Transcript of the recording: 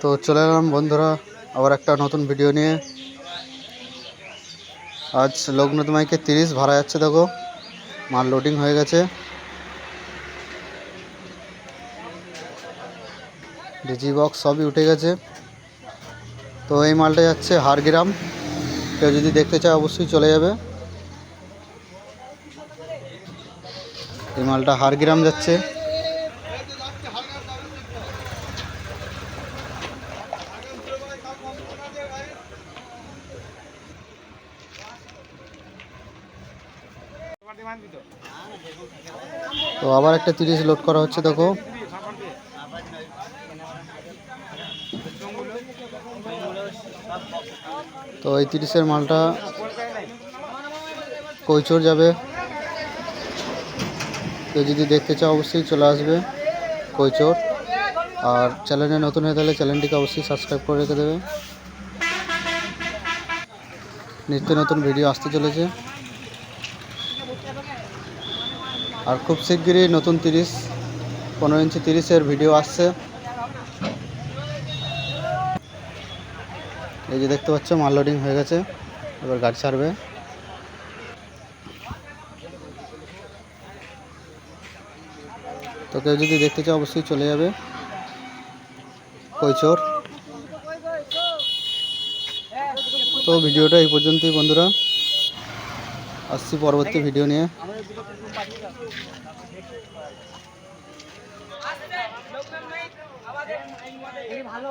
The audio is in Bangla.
তো চলে এলাম বন্ধুরা, আবার একটা নতুন ভিডিও নিয়ে। আজ মাইকে তিরিশ, ভাড়া যাচ্ছে দেখো। মাল লোডিং হয়ে গেছে। ডিজি বক্স সবই উঠে গেছে। তো এই মালটা যাচ্ছে হারগ্রাম। কেউ যদি দেখতে চায় অবশ্যই চলে যাবে। এই মালটা হারগ্রাম যাচ্ছে। তো আবার একটা তিরিশ লোড করা হচ্ছে, দেখো। তো এই তিরিশের মালটা কৈচোর যাবে। কেউ যদি দেখতে চাও, অবশ্যই চলে আসবে কৈচোর। আর চ্যানেলে নতুন হয়ে থাকলে চ্যানেলটিকে অবশ্যই সাবস্ক্রাইব করে রেখে দেবে। নিত্য নতুন ভিডিও আসতে চলেছে। আর খুব শিগগিরই নতুন তিরিশ, পনেরো ইঞ্চি তিরিশের ভিডিও আসছে। এই যে দেখতে পাচ্ছ, মাল লোডিং হয়ে গেছে, এবার গাড়ি ছাড়বে। তো কেউ যদি দেখতে চাও, অবশ্যই চলে যাবে। কৈচোর। তো ভিডিওটা এই পর্যন্তই, বন্ধুরা। আসছি পরবর্তী ভিডিও নিয়ে। ভালো